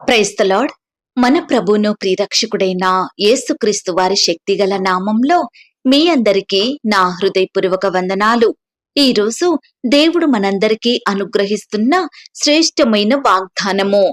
Praise the Lord మన ప్రభును ప్రియరక్షకుడైన యేసుక్రీస్తు వారి శక్తిగల నామంలో మీ అందరికీ నా హృదయపూర్వక వందనాలు. ఈ రోజు దేవుడు మనందరికీ అనుగ్రహిస్తున్న శ్రేష్టమైన వాగ్దానము.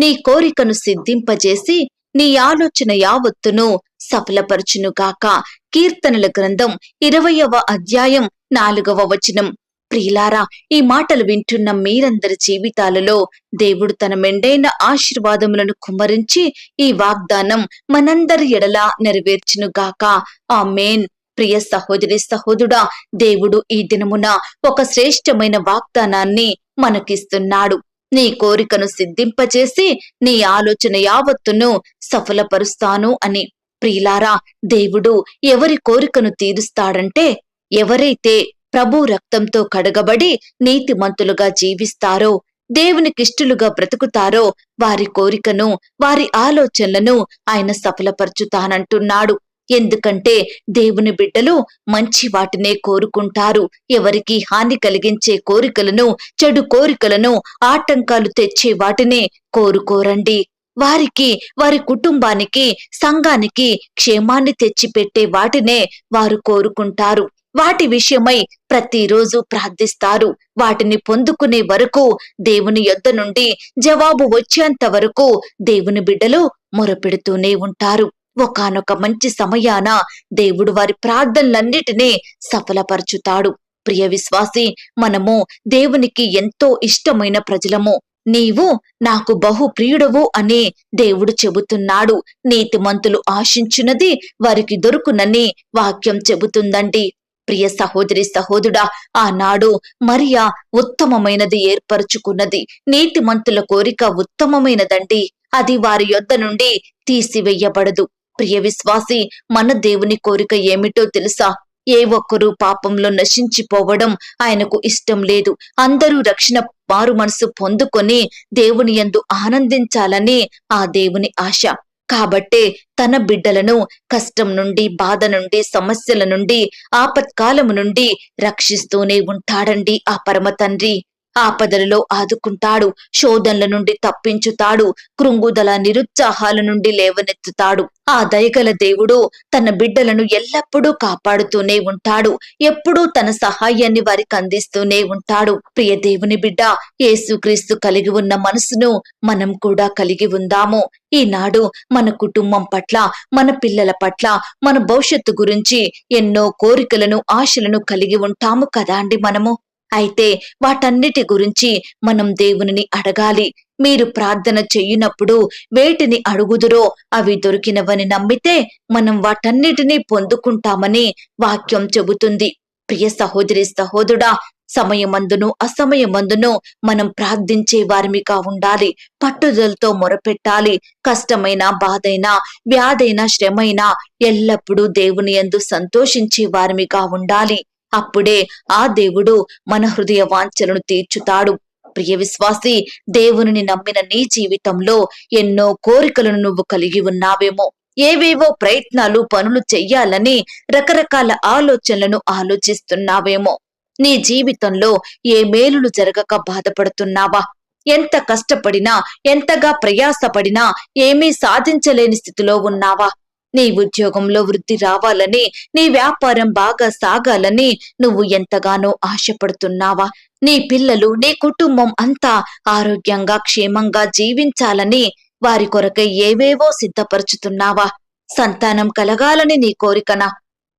నీ కోరికను సిద్ధింపజేసి నీ ఆలోచన యావత్తును సఫలపరచునుగాక. కీర్తనల గ్రంథం ఇరవయవ అధ్యాయం నాలుగవ వచనం. ప్రియులారా ఈ మాటలు వింటున్న మీరందరి జీవితాలలో దేవుడు తన మెండైన ఆశీర్వాదములను కుమ్మరించి ఈ వాగ్దానం మనందరి ఎడలా నెరవేర్చునుగాక ఆ మేన్ ప్రియ సహోదరి సహోదుడా దేవుడు ఈ దినమున ఒక శ్రేష్టమైన వాగ్దానాన్ని మనకిస్తున్నాడు. నీ కోరికను సిద్ధింపచేసి నీ ఆలోచన యావత్తును సఫలపరుస్తాను అని. ప్రియులారా దేవుడు ఎవరి కోరికను తీరుస్తాడంటే ఎవరైతే ప్రభు రక్తంతో కడగబడి నీతిమంతులుగా జీవిస్తారో దేవునికిష్టులుగా బ్రతుకుతారో వారి కోరికను వారి ఆలోచనలను ఆయన సఫలపరచుతానంటున్నాడు. ఎందుకంటే దేవుని బిడ్డలు మంచి వాటినే కోరుకుంటారు. ఎవరికి హాని కలిగించే కోరికలను చెడు కోరికలను ఆటంకాలు తెచ్చే వాటినే కోరుకోరండి. వారికి వారి కుటుంబానికి సంఘానికి క్షేమాన్ని తెచ్చిపెట్టే వాటినే వారు కోరుకుంటారు. వాటి విషయమై ప్రతిరోజు ప్రార్థిస్తారు. వాటిని పొందుకునే వరకు దేవుని యొద్ద నుండి జవాబు వచ్చేంత వరకు దేవుని బిడ్డలు మొరపెడుతూనే ఉంటారు. ఒకానొక మంచి సమయాన దేవుడు వారి ప్రార్థనలన్నిటినీ సఫలపరచుతాడు. ప్రియ విశ్వాసి మనము దేవునికి ఎంతో ఇష్టమైన ప్రజలము. నీవు నాకు బహు ప్రియుడవు అని దేవుడు చెబుతున్నాడు. నీతిమంతులు ఆశించినది వారికి దొరుకునని వాక్యం చెబుతుందండి. ప్రియ సహోదరి సహోదుడా ఆనాడు మరియా ఉత్తమమైనది ఏర్పరచుకున్నది. నీతిమంతుల కోరిక ఉత్తమమైనదండి. అది వారి యొద్ద నుండి తీసివేయబడదు. ప్రియ విశ్వాసి మన దేవుని కోరిక ఏమిటో తెలుసా? ఏ ఒక్కరూ పాపంలో నశించిపోవడం ఆయనకు ఇష్టం లేదు. అందరూ రక్షణ మారు మనసు పొందుకొని దేవుని ఎందు ఆనందించాలని ఆ దేవుని ఆశ. కాబట్టే తన బిడ్డలను కష్టం నుండి బాధ నుండి సమస్యల నుండి ఆపత్కాలము నుండి రక్షిస్తూనే ఉంటాడండి ఆ పరమ తండ్రి. ఆపదలలో ఆదుకుంటాడు శోధనల నుండి తప్పించుతాడు కృంగుదల నిరుత్సాహాల నుండి లేవనెత్తుతాడు. ఆ దయగల దేవుడు తన బిడ్డలను ఎల్లప్పుడూ కాపాడుతూనే ఉంటాడు ఎప్పుడూ తన సహాయాన్ని వారికి అందిస్తూనే ఉంటాడు. ప్రియ దేవుని బిడ్డ యేసుక్రీస్తు కలిగి ఉన్న మనసును మనం కూడా కలిగి ఉందాము. ఈనాడు మన కుటుంబం పట్ల మన పిల్లల పట్ల మన భవిష్యత్తు గురించి ఎన్నో కోరికలను ఆశలను కలిగి ఉంటాము కదా అండి మనము. అయితే వాటన్నిటి గురించి మనం దేవునిని అడగాలి. మీరు ప్రార్థన చెయ్యునప్పుడు వేటిని అడుగుదురో అవి దొరికినవని నమ్మితే మనం వాటన్నిటినీ పొందుకుంటామని వాక్యం చెబుతుంది. ప్రియ సహోదరి సహోదరుడా సమయమందును అసమయమందును మనం ప్రార్థించే వారిమిగా ఉండాలి. పట్టుదలతో మొరపెట్టాలి. కష్టమైన బాధైనా వ్యాధైన శ్రమైనా ఎల్లప్పుడూ దేవుని ఎందు సంతోషించే వారిమిగా ఉండాలి. అప్పుడే ఆ దేవుడు మన హృదయ వాంఛలను తీర్చుతాడు. ప్రియ విశ్వాసి దేవుని నమ్మిన నీ జీవితంలో ఎన్నో కోరికలను నువ్వు కలిగి ఉన్నావేమో. ఏవేవో ప్రయత్నాలు పనులు చెయ్యాలని రకరకాల ఆలోచనలను ఆలోచిస్తున్నావేమో. నీ జీవితంలో ఏ మేలులు జరగక బాధపడుతున్నావా? ఎంత కష్టపడినా ఎంతగా ప్రయాసపడినా ఏమీ సాధించలేని స్థితిలో ఉన్నావా? నీ ఉద్యోగంలో వృద్ధి రావాలని నీ వ్యాపారం బాగా సాగాలని నువ్వు ఎంతగానో ఆశపడుతున్నావా? నీ పిల్లలు నీ కుటుంబం అంతా ఆరోగ్యంగా క్షేమంగా జీవించాలని వారి కొరకై ఏవేవో సిద్ధపరుచుతున్నావా? సంతానం కలగాలని నీ కోరికన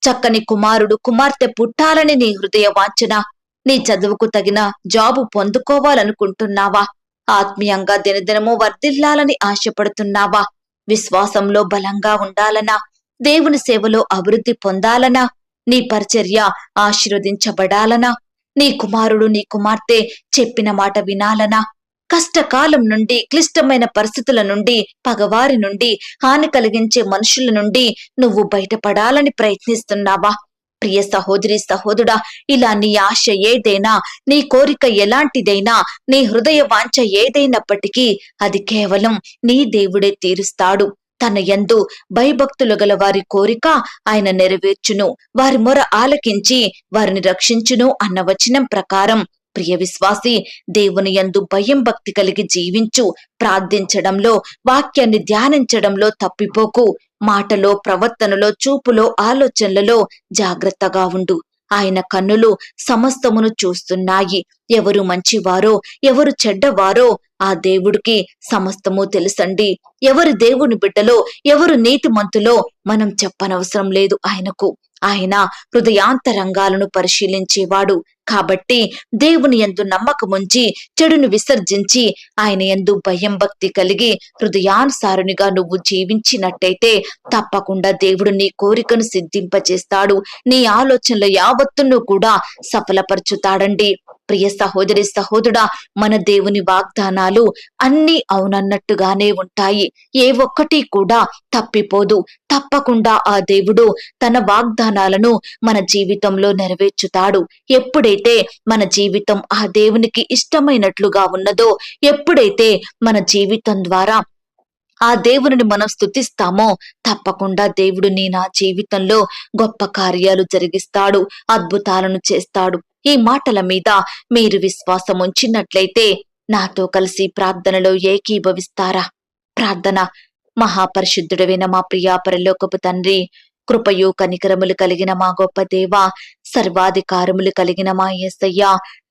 చక్కని కుమారుడు కుమార్తె పుట్టాలని నీ హృదయ వాంఛన నీ చదువుకు తగిన జాబు పొందుకోవాలనుకుంటున్నావా? ఆత్మీయంగా దినదినము వర్ధిల్లాలని ఆశపడుతున్నావా? విశ్వాసంలో బలంగా ఉండాలనా? దేవుని సేవలో అభివృద్ధి పొందాలనా? నీ పరిచర్య ఆశీర్వదించబడాలనా? నీ కుమారుడు నీ కుమార్తె చెప్పిన మాట వినాలనా? కష్టకాలం నుండి క్లిష్టమైన పరిస్థితుల నుండి పగవారి నుండి హాని కలిగించే మనుషుల నుండి నువ్వు బయటపడాలని ప్రయత్నిస్తున్నావా? ప్రియ సహోదరి సహోదరుడా ఇలా నీ ఆశ ఏదైనా నీ కోరిక ఎలాంటిదైనా నీ హృదయ వాంఛ ఏదైనప్పటికీ అది కేవలం నీ దేవుడే తీరుస్తాడు. తన యందు భయభక్తులు గల వారి కోరిక ఆయన నెరవేర్చును. వారి మొర ఆలకించి వారిని రక్షించును అన్న వచనం ప్రకారం ప్రియ విశ్వాసి దేవుని యందు భయం భక్తి కలిగి జీవించు ప్రార్థించడంలో వాక్యాన్ని ధ్యానించడంలో తప్పిపోకు. మాటలో ప్రవర్తనలో చూపులో ఆలోచనలలో జాగ్రత్తగా ఉండు. ఆయన కన్నులు సమస్తమును చూస్తున్నాయి. ఎవరు మంచివారో ఎవరు చెడ్డవారో ఆ దేవుడికి సమస్తము తెలుసండి. ఎవరు దేవుని బిడ్డలో ఎవరు నీతిమంతులో మనం చెప్పనవసరం లేదు ఆయనకు. ఆయన హృదయాంతరంగాలను పరిశీలించేవాడు. కాబట్టి దేవుని యందు నమ్మకముంచి చెడును విసర్జించి ఆయన ఎందు భయం భక్తి కలిగి హృదయానుసారునిగా నువ్వు జీవించినట్టయితే తప్పకుండా దేవుడు నీ కోరికను సిద్ధింపచేస్తాడు. నీ ఆలోచనల యావత్తును కూడా సఫలపరచుతాడండి. ప్రియ సహోదరి సహోదరుడా మన దేవుని వాగ్దానాలు అన్ని అవునన్నట్టుగానే ఉంటాయి. ఏ ఒక్కటి కూడా తప్పిపోదు. తప్పకుండా ఆ దేవుడు తన వాగ్దానాలను మన జీవితంలో నెరవేర్చుతాడు. ఎప్పుడైతే మన జీవితం ఆ దేవునికి ఇష్టమైనట్లుగా ఉన్నదో ఎప్పుడైతే మన జీవితం ద్వారా ఆ దేవుని మనం స్తుతిస్తామో తప్పకుండా దేవుడు నీ నా జీవితంలో గొప్ప కార్యాలు జరిగిస్తాడు అద్భుతాలను చేస్తాడు. ఈ మాటల మీద మీరు విశ్వాసం ఉంచినట్లయితే నాతో కలిసి ప్రార్థనలో ఏకీభవిస్తారా? ప్రార్థన మహాపరిశుద్ధుడైన మా ప్రియాపరలోకపు తండ్రి కృపయు కనికరములు కలిగిన మా గొప్ప దేవ సర్వాధికారములు కలిగిన మా యేసయ్య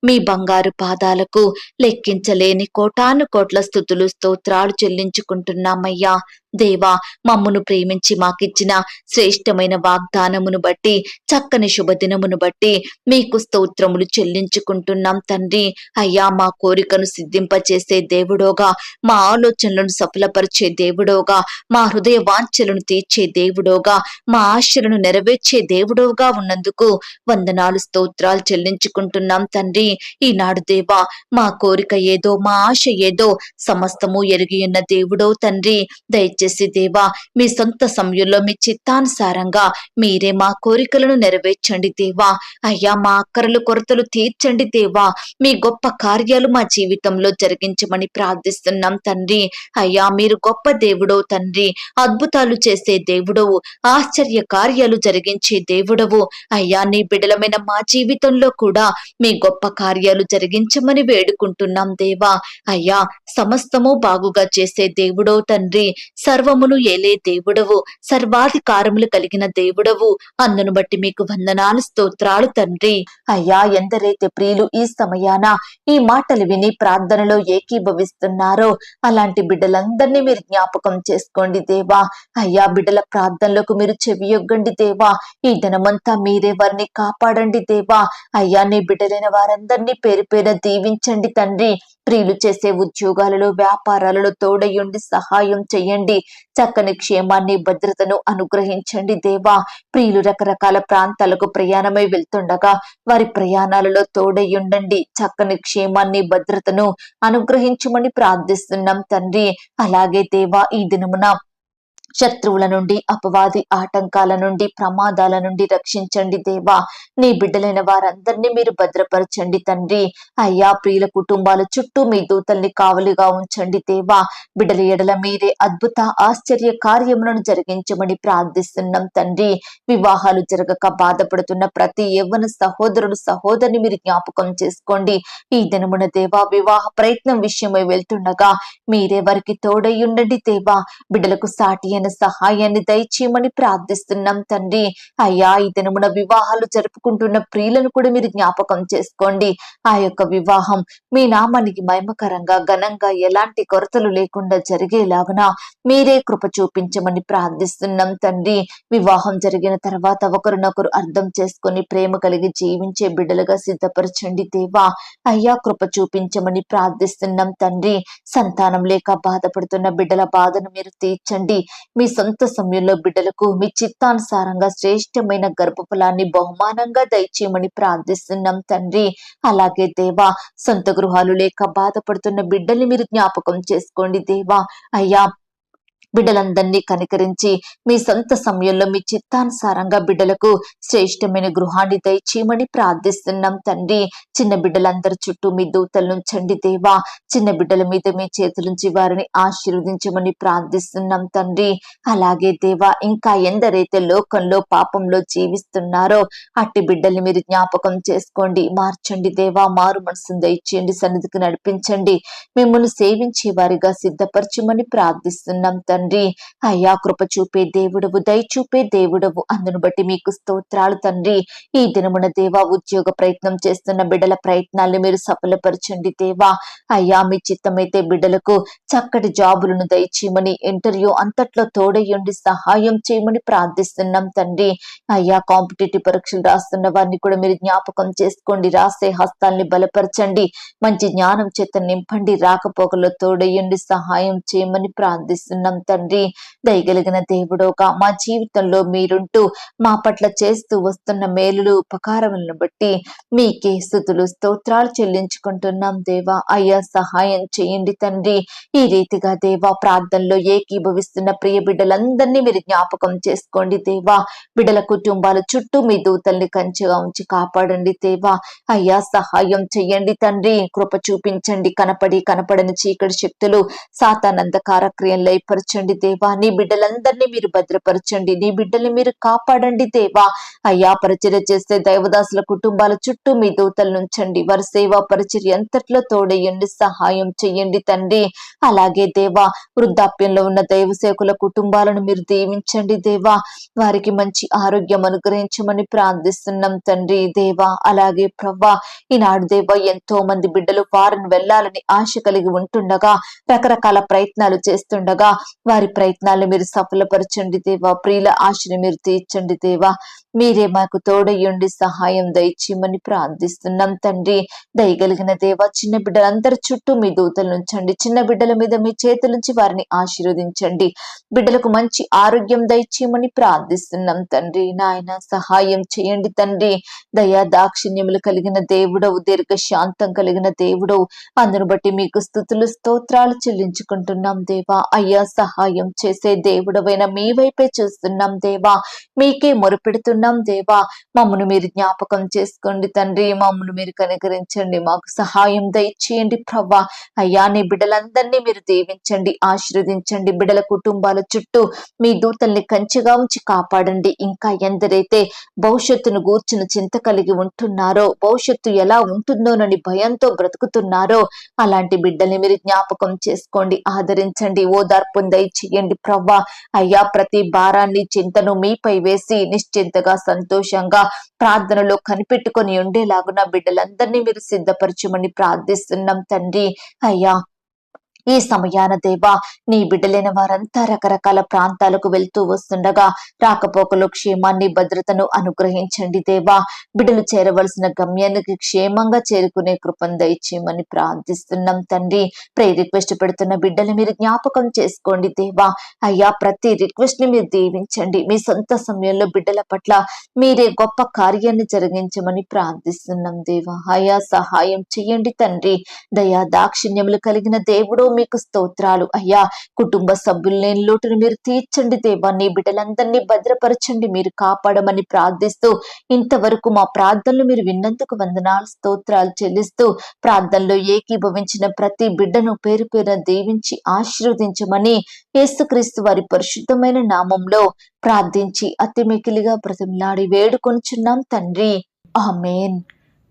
మీ బంగారు పాదాలకు లెక్కించలేని కోటాను కోట్ల స్థుతులు స్తోత్రాలు చెల్లించుకుంటున్నామయ్యా. దేవా మమ్మును ప్రేమించి మాకిచ్చిన శ్రేష్టమైన వాగ్దానమును బట్టి చక్కని శుభదినమును బట్టి మీకు స్తోత్రములు చెల్లించుకుంటున్నాం తండ్రి. అయ్యా మా కోరికను సిద్ధింపచేసే దేవుడోగా మా ఆలోచనలను సఫలపరిచే దేవుడోగా మా హృదయ వాంఛలను తీర్చే దేవుడోగా మా ఆశలను నెరవేర్చే దేవుడోగా ఉన్నందుకు వందనాలు స్తోత్రాలు చెల్లించుకుంటున్నాం తండ్రి. ఈనాడు దేవా మా కోరిక ఏదో మా ఆశ ఏదో సమస్తము ఎరిగి ఉన్న దేవుడో తండ్రి. దయచేసి దేవా మీ సొంత సమయంలో మీ చిత్తానుసారంగా మీరే మా కోరికలను నెరవేర్చండి దేవా. అయ్యా మా అక్కరలు కొరతలు తీర్చండి దేవా. మీ గొప్ప కార్యాలు మా జీవితంలో జరిగించమని ప్రార్థిస్తున్నాం తండ్రి. అయ్యా మీరు గొప్ప దేవుడో తండ్రి. అద్భుతాలు చేసే దేవుడవు ఆశ్చర్య కార్యాలు జరిగించే దేవుడవు. అయ్యా నీ బిడలమైన మా జీవితంలో కూడా మీ గొప్ప కార్యాలు జరిగించమని వేడుకుంటున్నాం దేవా. అయ్యా సమస్తము బాగుగా చేసే దేవుడో తండ్రి సర్వమును ఏలే దేవుడవు సర్వాధికారములు కలిగిన దేవుడవు. అందును బట్టి మీకు వందనాలు స్తోత్రాలు తండ్రి. అయ్యా ఎందరైతే ప్రియులు ఈ సమయాన ఈ మాటలు విని ప్రార్థనలో ఏకీభవిస్తున్నారో అలాంటి బిడ్డలందరినీ మీరు జ్ఞాపకం చేసుకోండి దేవా. అయ్యా బిడ్డల ప్రార్థనలకు మీరు చెవియొగ్గండి దేవా. ఈ దినమంతా మీరే వారిని కాపాడండి దేవా. అయ్యా నీ బిడ్డలైన వారందరినీ పేరు పేర దీవించండి తండ్రి. ప్రియులు చేసే ఉద్యోగాలలో వ్యాపారాలలో తోడయుండి సహాయం చేయండి చక్కని క్షేమాన్ని భద్రతను అనుగ్రహించండి దేవా. ప్రియులు రకరకాల ప్రాంతాలకు ప్రయాణమై వెళ్తుండగా వారి ప్రయాణాలలో తోడయ్యుండండి. చక్కని క్షేమాన్ని భద్రతను అనుగ్రహించమని ప్రార్థిస్తున్నాం తండ్రి. అలాగే దేవా ఈ దినమున శత్రువుల నుండి అపవాది ఆటంకాల నుండి ప్రమాదాల నుండి రక్షించండి దేవా. నీ బిడ్డలైన వారందరినీ మీరు భద్రపరచండి తండ్రి. అయ్యా ప్రియుల కుటుంబాల చుట్టూ మీ దూతల్ని కావలిగా ఉంచండి దేవా. బిడ్డల ఎడల మీరే అద్భుత ఆశ్చర్య కార్యములను జరిగించమని ప్రార్థిస్తున్నాం తండ్రి. వివాహాలు జరగక బాధపడుతున్న ప్రతి యవ్వన సహోదరుడు సహోదరిని మీరు జ్ఞాపకం చేసుకోండి. ఈ దినమున దేవా వివాహ ప్రయత్నం విషయమై వెళ్తుండగా మీరే వారికి తోడయ్యుండండి దేవా. బిడ్డలకు సాటి ఆయన సహాయాన్ని దయచేయమని ప్రార్థిస్తున్నాం తండ్రి. అయ్యా ఈ దినమున వివాహాలు జరుపుకుంటున్న ప్రియులను కూడా మీరు జ్ఞాపకం చేసుకోండి. ఆ యొక్క వివాహం మీ నామానికి మహిమకరంగా ఘనంగా ఎలాంటి కొరతలు లేకుండా జరిగేలాగున మీరే కృప చూపించమని ప్రార్థిస్తున్నాం తండ్రి. వివాహం జరిగిన తర్వాత ఒకరినొకరు అర్థం చేసుకొని ప్రేమ కలిగి జీవించే బిడ్డలుగా సిద్ధపరచండి దేవా. అయ్యా కృప చూపించమని ప్రార్థిస్తున్నాం తండ్రి. సంతానం లేక బాధపడుతున్న బిడ్డల బాధను మీరు తీర్చండి. మీ సొంత సమయంలో బిడ్డలకు మీ చిత్తానుసారంగా శ్రేష్టమైన గర్భఫలాన్ని బహుమానంగా దయచేయమని ప్రార్థిస్తున్నాం తండ్రి. అలాగే దేవా సొంత గృహాలు లేక బాధపడుతున్న బిడ్డల్ని మీరు జ్ఞాపకం చేసుకోండి దేవా. అయ్యా బిడ్డలందరినీ కనికరించి మీ సొంత సమయంలో మీ చిత్తానుసారంగా బిడ్డలకు శ్రేష్టమైన గృహాన్ని దయచేయమని ప్రార్థిస్తున్నాం తండ్రి. చిన్న బిడ్డలందరి చుట్టూ మీ దూతలు నుంచండి దేవా. చిన్న బిడ్డల మీద మీ చేతులుంచి వారిని ఆశీర్వదించమని ప్రార్థిస్తున్నాం తండ్రి. అలాగే దేవా ఇంకా ఎందరైతే లోకంలో పాపంలో జీవిస్తున్నారో అట్టి బిడ్డల్ని మీరు జ్ఞాపకం చేసుకోండి. మార్చండి దేవా మారు మనసును దయచేయండి సన్నిధికి నడిపించండి. మిమ్మల్ని సేవించే వారిగా సిద్ధపరచమని ప్రార్థిస్తున్నాం తండ్రి. తండ్రి అయ్యా కృప చూపే దేవుడవు దయ చూపే దేవుడవు. అందును బట్టి మీకు స్తోత్రాలు తండ్రి. ఈ దినమున దేవా ఉద్యోగ ప్రయత్నం చేస్తున్న బిడ్డల ప్రయత్నాలు మీరు సఫలపరచండి దేవా. అయ్యా మీ చిత్తమైతే బిడ్డలకు చక్కటి జాబులను దయచేయమని ఇంటర్వ్యూ అంతట్లో తోడయ్యుండి సహాయం చేయమని ప్రార్థిస్తున్నాం తండ్రి. అయ్యా కాంపిటేటివ్ పరీక్షలు రాస్తున్న వారిని కూడా మీరు జ్ఞాపకం చేసుకోండి. రాసే హస్తాల్ని బలపరచండి. మంచి జ్ఞానం చేత నింపండి. రాకపోకలో తోడయ్యండి సహాయం చేయమని ప్రార్థిస్తున్నాం తండ్రి దయగలిగిన దేవుడోగా మా జీవితంలో మీరుంటూ మా పట్ల చేస్తూ వస్తున్న మేలులు ఉపకారములను బట్టి మీకే స్థుతులు స్తోత్రాలు చెల్లించుకుంటున్నాం దేవా. అయ్యా సహాయం చేయండి తండ్రి. ఈ రీతిగా దేవా ప్రార్థనలో ఏకీభవిస్తున్న ప్రియ బిడ్డలందరినీ మీరు జ్ఞాపకం చేసుకోండి దేవా. బిడ్డల కుటుంబాల చుట్టూ మీ దూతల్ని కంచెగా ఉంచి కాపాడండి దేవా. అయ్యా సహాయం చెయ్యండి తండ్రి. కృప చూపించండి కనపడి కనపడని చీకటి శక్తులు సాతానంద కార్యక్రియం క్రియలు భద్రపరచండి దేవా. నీ బిడ్డలందరినీ మీరు భద్రపరచండి. నీ బిడ్డల్ని మీరు కాపాడండి దేవా. అయ్యా పరిచర్య చేస్తే దైవదాసుల కుటుంబాల చుట్టూ మీ దూతలు నుంచండి వారి సేవా పరిచర్య ఎంతట్లో తోడయ్యండి సహాయం చెయ్యండి తండ్రి. అలాగే దేవా వృద్ధాప్యంలో ఉన్న దైవ సేవకుల కుటుంబాలను మీరు దీవించండి దేవా. వారికి మంచి ఆరోగ్యం అనుగ్రహించమని ప్రార్థిస్తున్నాం తండ్రి దేవా. అలాగే ప్రవ్వా ఈనాడు దేవా ఎంతో మంది బిడ్డలు ఫారెన్ వెళ్ళాలని ఆశ కలిగి ఉంటుండగా రకరకాల ప్రయత్నాలు చేస్తుండగా వారి ప్రయత్నాలను మీరు సఫలపరచండి దేవా. ప్రియుల ఆశని మీరు తీర్చండి దేవా. మీరే మాకు తోడయ్యుండి సహాయం దయచేయమని ప్రార్థిస్తున్నాం తండ్రి. దయగలిగిన దేవా చిన్న బిడ్డలందరి చుట్టూ మీ దూతలు ఉంచండి చిన్న బిడ్డల మీద మీ చేతులుంచి వారిని ఆశీర్వదించండి. బిడ్డలకు మంచి ఆరోగ్యం దయచేయమని ప్రార్థిస్తున్నాం తండ్రి. నాయన సహాయం చేయండి తండ్రి. దయా దాక్షిణ్యములు కలిగిన దేవుడవు దీర్ఘ శాంతం కలిగిన దేవుడవు. అందును బట్టి మీకు స్థుతులు స్తోత్రాలు చెల్లించుకుంటున్నాం దేవా. అయ్యా సహాయం చేసే దేవుడవైన మీ వైపే చూస్తున్నాం దేవా. మీకే మొరుపెడుతున్నాం దేవా. మమ్మను మీరు జ్ఞాపకం చేసుకోండి తండ్రి. మమ్మను మీరు కనికరించండి. మాకు సహాయం దయచేయండి ప్రవ్వా అయ్యా నీ బిడ్డలందరినీ మీరు దీవించండి ఆశీర్వదించండి. బిడ్డల కుటుంబాల చుట్టూ మీ దూతల్ని కంచెగా ఉంచి కాపాడండి. ఇంకా ఎందరైతే భవిష్యత్తును గూర్చిన చింత కలిగి ఉంటున్నారో భవిష్యత్తు ఎలా ఉంటుందోనని భయంతో బ్రతుకుతున్నారో అలాంటి బిడ్డల్ని మీరు జ్ఞాపకం చేసుకోండి ఆదరించండి. ఓదార్పును దయచేయండి ప్రవ్వా. అయ్యా ప్రతి భారాన్ని చింతను మీపై వేసి నిశ్చింతగా సంతోషంగా ప్రార్థనలో కనిపెట్టుకొని ఉండేలాగున బిడ్డలందరినీ మీరు సిద్ధపరచమని ప్రార్థిస్తున్నాం తండ్రి. అయ్యా ఈ సమయాన దేవా నీ బిడ్డలైన వారంతా రకరకాల ప్రాంతాలకు వెళ్తూ వస్తుండగా రాకపోకలు క్షేమాన్ని భద్రతను అనుగ్రహించండి దేవా. బిడ్డలు చేరవలసిన గమ్యానికి క్షేమంగా చేరుకునే కృపను దయచేయమని ప్రార్థిస్తున్నాం తండ్రి. ప్రే రిక్వెస్ట్ పెడుతున్న బిడ్డలు మీరు జ్ఞాపకం చేసుకోండి దేవా. అయ్యా ప్రతి రిక్వెస్ట్ని మీరు దీవించండి. మీ సొంత సమయంలో బిడ్డల పట్ల మీరే గొప్ప కార్యాన్ని జరిగించమని ప్రార్థిస్తున్నాం దేవా. అయా సహాయం చేయండి తండ్రి. దయా దాక్షిణ్యములు కలిగిన దేవుడు మీకు స్తోత్రాలు. అయ్యా కుటుంబ సభ్యులు లోటును మీరు తీర్చండి దేవా. నీ బిడ్డలందరినీ భద్రపరచండి. మీరు కాపాడమని ప్రార్థిస్తూ ఇంతవరకు మా ప్రార్థనలు మీరు విన్నందుకు వందనాలు స్తోత్రాలు చెల్లిస్తూ ప్రార్థనలో ఏకీభవించిన ప్రతి బిడ్డను పేరు పేరున దీవించి ఆశీర్వదించమని యేసుక్రీస్తు వారి పరిశుద్ధమైన నామంలో ప్రార్థించి అతి మికిలిగా బ్రతిమలాడి వేడుకొనుచున్నాం తండ్రి. ఆమెన్.